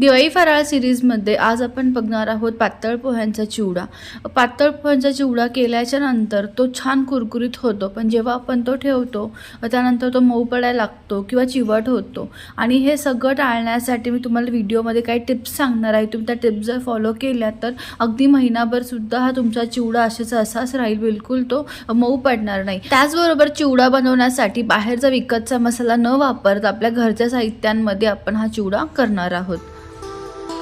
दिवाळी फराळ सिरीजमध्ये आज आपण बघणार आहोत पातळ पोह्यांचा चिवडा. पातळ पोह्यांचा चिवडा केल्याच्यानंतर तो छान कुरकुरीत होतो पण जेव्हा आपण तो ठेवतो त्यानंतर तो मऊ पडायला लागतो किंवा चिवट होतो. आणि हे सगळं टाळण्यासाठी मी तुम्हाला व्हिडिओमध्ये काही टिप्स सांगणार आहे. तुम्ही त्या टिप्स जर फॉलो केल्या तर अगदी महिनाभरसुद्धा हा तुमचा चिवडा असेच असाच राहील. बिलकुल तो मऊ पडणार नाही. त्याचबरोबर चिवडा बनवण्यासाठी बाहेरचा विकतचा मसाला न वापरता आपल्या घरच्या साहित्यांमध्ये आपण हा चिवडा करणार आहोत.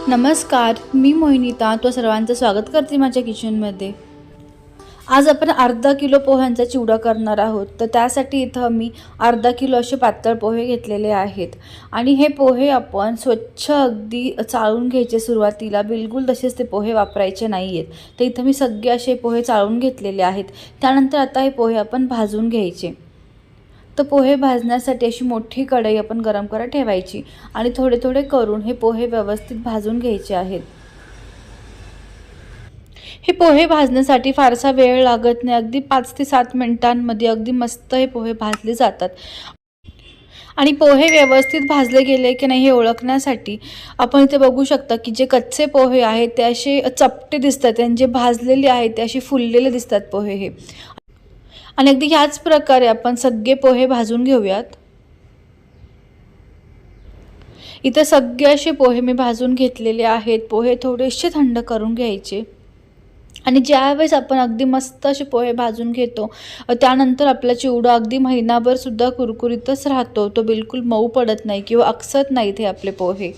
नमस्कार मी मोहिनीता. तो सर्वांचं स्वागत करते माझ्या किचनमध्ये. आज आपण अर्धा किलो पोह्यांचा चिवडा करणार आहोत. तर त्यासाठी इथं मी अर्धा किलो असे पातळ पोहे घेतलेले आहेत. आणि हे पोहे आपण स्वच्छ अगदी चाळून घ्यायचे सुरुवातीला. बिलकुल तसेच ते पोहे वापरायचे नाही आहेत तर इथं मी सगळे असे पोहे चाळून घेतलेले आहेत. त्यानंतर आता हे पोहे आपण भाजून घ्यायचे. तर पोहे भाजण्यासाठी अशी मोठी कढई आपण गरम करत ठेवायची आणि थोडे थोडे करून हे पोहे व्यवस्थित भाजून घ्यायचे आहेत. हे पोहे भाजण्यासाठी फारसा वेळ लागत नाही. अगदी पाच ते सात मिनिटांमध्ये अगदी मस्त हे पोहे भाजले जातात. आणि पोहे व्यवस्थित भाजले गेले की नाही हे ओळखण्यासाठी आपण इथे बघू शकता की जे कच्चे पोहे आहेत ते असे चपटे दिसतात आणि जे भाजलेले आहेत ते असे फुललेले दिसतात पोहे हे. आणि अगदी ह्याच प्रकारे आपण सगळे पोहे भाजून घेऊयात. इथे सगळे असे पोहे मी भाजून घेतलेले आहेत. पोहे थोडेसे थंड करून घ्यायचे. आणि ज्यावेळेस आपण अगदी मस्त असे पोहे भाजून घेतो त्यानंतर आपला चिवडा अगदी महिनाभर सुद्धा कुरकुरीतच राहतो. तो बिलकुल मऊ पडत नाही किंवा अक्सत नाहीत हे आपले पोहे.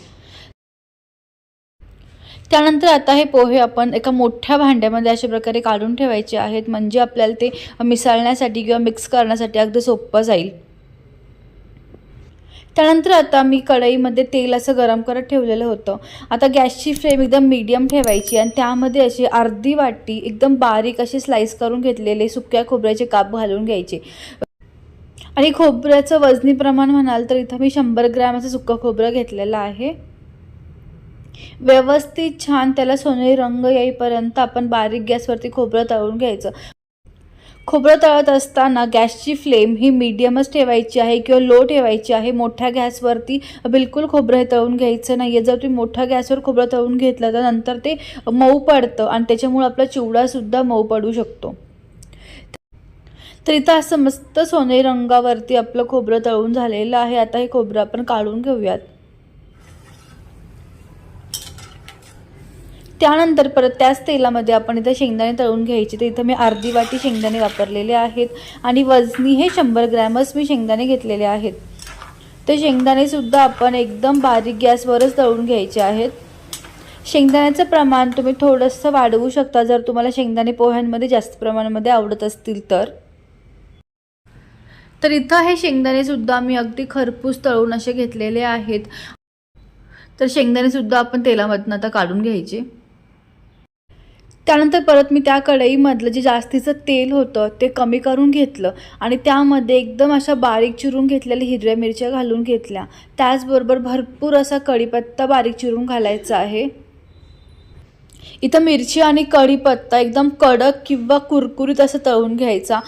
त्यानंतर आता हे पोहे आपण एका मोठ्या भांड्यामध्ये अशा प्रकारे काढून ठेवायचे आहेत. म्हणजे आपल्याला ते मिसळण्यासाठी किंवा मिक्स करण्यासाठी अगदी सोपं जाईल. त्यानंतर आता मी कढईमध्ये तेल असं गरम करत ठेवलेलं होतं. आता गॅसची फ्लेम एकदम मीडियम ठेवायची आणि त्यामध्ये अशी अर्धी वाटी एकदम बारीक अशी स्लाईस करून घेतलेले सुक्या खोबऱ्याचे काप घालून घ्यायचे. आणि खोबऱ्याचं वजनी प्रमाण म्हणाल तर इथं मी शंभर ग्रॅम असं सुकं खोबरं घेतलेलं आहे. व्यवस्थित छान त्याला सोनेरी रंग येईपर्यंत आपण बारीक गॅसवरती खोबरं तळून घ्यायचं. खोबरं तळत असताना गॅसची फ्लेम ही मीडियमच ठेवायची आहे किंवा लो ठेवायची आहे. मोठ्या गॅसवरती बिलकुल खोबरं हे तळून घ्यायचं नाही आहे जर तुम्ही मोठ्या गॅसवर खोबरं तळून घेतलं तर नंतर ते मऊ पडतं आणि त्याच्यामुळे आपला चिवडासुद्धा मऊ पडू शकतो. तर इथं असं मस्त सोनेरी रंगावरती आपलं खोबरं तळून झालेलं आहे. आता हे खोबरं आपण काढून घेऊयात. त्यानंतर परत त्याच तेलामध्ये आपण इथं शेंगदाणे तळून घ्यायचे. तर इथं मी अर्धी वाटी शेंगदाणे वापरलेले आहेत आणि वजनी हे शंभर ग्रॅमच मी शेंगदाणे घेतलेले आहेत. तर शेंगदाणेसुद्धा आपण एकदम बारीक गॅसवरच तळून घ्यायचे आहेत. शेंगदाण्याचं प्रमाण तुम्ही थोडंसं वाढवू शकता जर तुम्हाला शेंगदाणे पोह्यांमध्ये जास्त प्रमाणामध्ये आवडत असतील तर. तर इथं हे शेंगदाणेसुद्धा मी अगदी खरपूस तळून असे घेतलेले आहेत. तर शेंगदाणेसुद्धा आपण तेलामधनं आता काढून घ्यायचे. त्यानंतर परत मी त्या कढईमधलं जे जास्तीचं तेल होतं ते कमी करून घेतलं आणि त्यामध्ये एकदम अशा बारीक चिरून घेतलेल्या हिरव्या मिरच्या घालून घेतल्या. त्याचबरोबर भरपूर असा कढीपत्ता बारीक चिरून घालायचा आहे. इथं मिरची आणि कढीपत्ता एकदम कडक किंवा कुरकुरीत असं तळून घ्यायचा.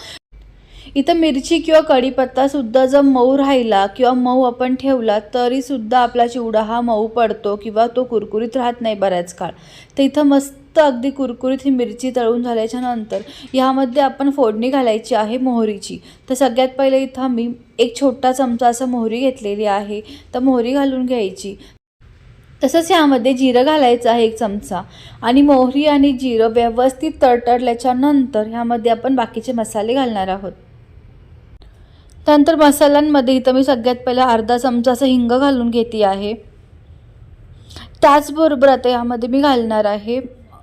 इथं मिरची किंवा कढीपत्तासुद्धा जर मऊ राहिला किंवा मऊ आपण ठेवला तरीसुद्धा आपला चिवडा हा मऊ पडतो किंवा तो कुरकुरीत राहत नाही बऱ्याच काळ. तर इथं मस्त अगदी कुरकुरीत ही मिरची तळून झाल्याच्यानंतर ह्यामध्ये आपण फोडणी घालायची आहे मोहरीची. तर सगळ्यात पहिले इथं मी एक छोटा चमचा असं मोहरी घेतलेली आहे. तर मोहरी घालून घ्यायची. तसंच ह्यामध्ये जिरं घालायचं आहे एक चमचा. आणि मोहरी आणि जिरं व्यवस्थित तडतडल्याच्या नंतर ह्यामध्ये आपण बाकीचे मसाले घालणार आहोत. त्यानंतर मसाल्यांमध्ये इथं मी सगळ्यात पहिला अर्धा चमचा असं हिंग घालून घेते आहे. त्याचबरोबर आता यामध्ये मी घालणार आहे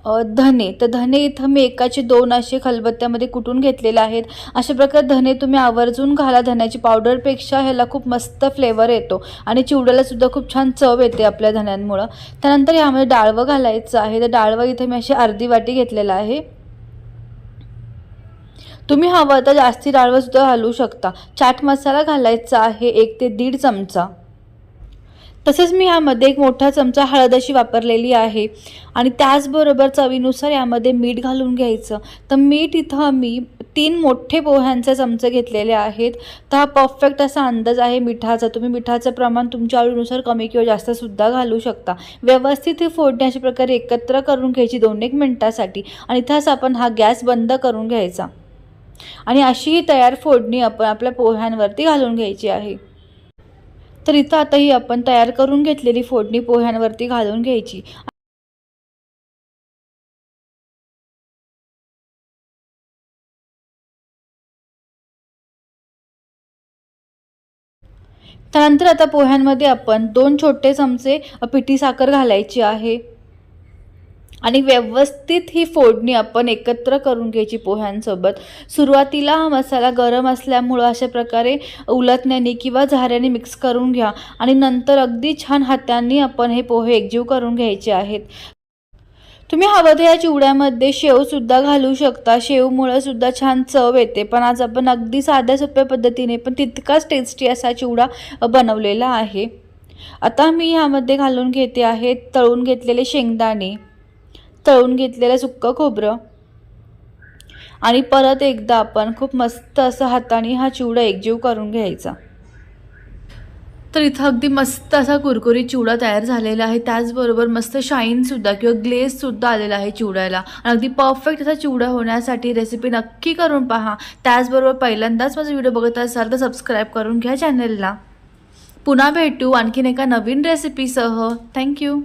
धने. तर धने इथं मी एकाचे दोन असे खलबत्त्यामध्ये कुटून घेतलेले आहेत. अशा प्रकारे धने तुम्ही आवर्जून घाला. धण्याची पावडरपेक्षा ह्याला खूप मस्त फ्लेवर येतो. आणि चिवड्याला सुद्धा खूप छान चव येते आपल्या धन्यांमुळं. त्यानंतर यामध्ये डाळवं घालायचं आहे. तर डाळवं इथे मी अशी अर्धी वाटी घेतलेलं आहे. तुम्ही हवं तर जास्ती डाळवंसुद्धा घालू शकता. चाट मसाला घालायचा आहे एक ते दीड चमचा. तसेच मी यामध्ये एक मोठा चमचा हळद अशी वापरलेली आहे. आणि त्याचबरोबर चवीनुसार यामध्ये मीठ घालून घ्यायचं. तर मीठ इथं मी तीन मोठे पोह्यांचे चमचे घेतलेले आहेत. तर हा परफेक्ट असा अंदाज आहे मिठाचा. तुम्ही मिठाचं प्रमाण तुमच्या आवडीनुसार कमी किंवा जास्तसुद्धा घालू शकता. व्यवस्थित ही फोडणी अशा प्रकारे एकत्र करून घ्यायची दोन एक मिनटासाठी. आणि इथंच आपण हा गॅस बंद करून घ्यायचा. आणि अशी ही तयार फोडणी आपण आपल्या पोह्यांवरती घालून घ्यायची आहे. तर इथं आता ही आपण तयार करून घेतलेली फोडणी पोह्यांवरती घालून घ्यायची. त्यानंतर आता पोह्यांमध्ये आपण दोन छोटे चमचे पिठी साखर घालायची आहे. आणि व्यवस्थित ही फोडणी आपण एकत्र करून घ्यायची पोह्यांसोबत. सुरुवातीला हा मसाला गरम असल्यामुळं अशा प्रकारे उलटण्याने किंवा झाऱ्याने मिक्स करून घ्या आणि नंतर अगदी छान हातांनी आपण हे पोहे एकजीव करून घ्यायचे आहेत. तुम्ही हवं तर या चिवड्यामध्ये शेवसुद्धा घालू शकता. शेवमुळं सुद्धा छान चव येते. पण आज आपण अगदी साध्या सोप्या पद्धतीने पण तितकाच टेस्टी असा चिवडा बनवलेला आहे. आता मी ह्यामध्ये घालून घेते आहे तळून घेतलेले शेंगदाणे. तळून घेतलेलं सुक्कं खोबरं. आणि परत एकदा आपण खूप मस्त असं हाताने हा चिवडा एकजीव करून घ्यायचा. तर इथं अगदी मस्त असा कुरकुरीत चिवडा तयार झालेला आहे. त्याचबरोबर मस्त शाईनसुद्धा किंवा ग्लेजसुद्धा आलेला आहे चिवड्याला. आणि अगदी परफेक्ट असा चिवडा होण्यासाठी रेसिपी नक्की करून पहा. त्याचबरोबर पहिल्यांदाच माझा व्हिडिओ बघत असाल तर सबस्क्राईब करून घ्या चॅनलला. पुन्हा भेटू आणखीन एका नवीन रेसिपीसह. थँक्यू.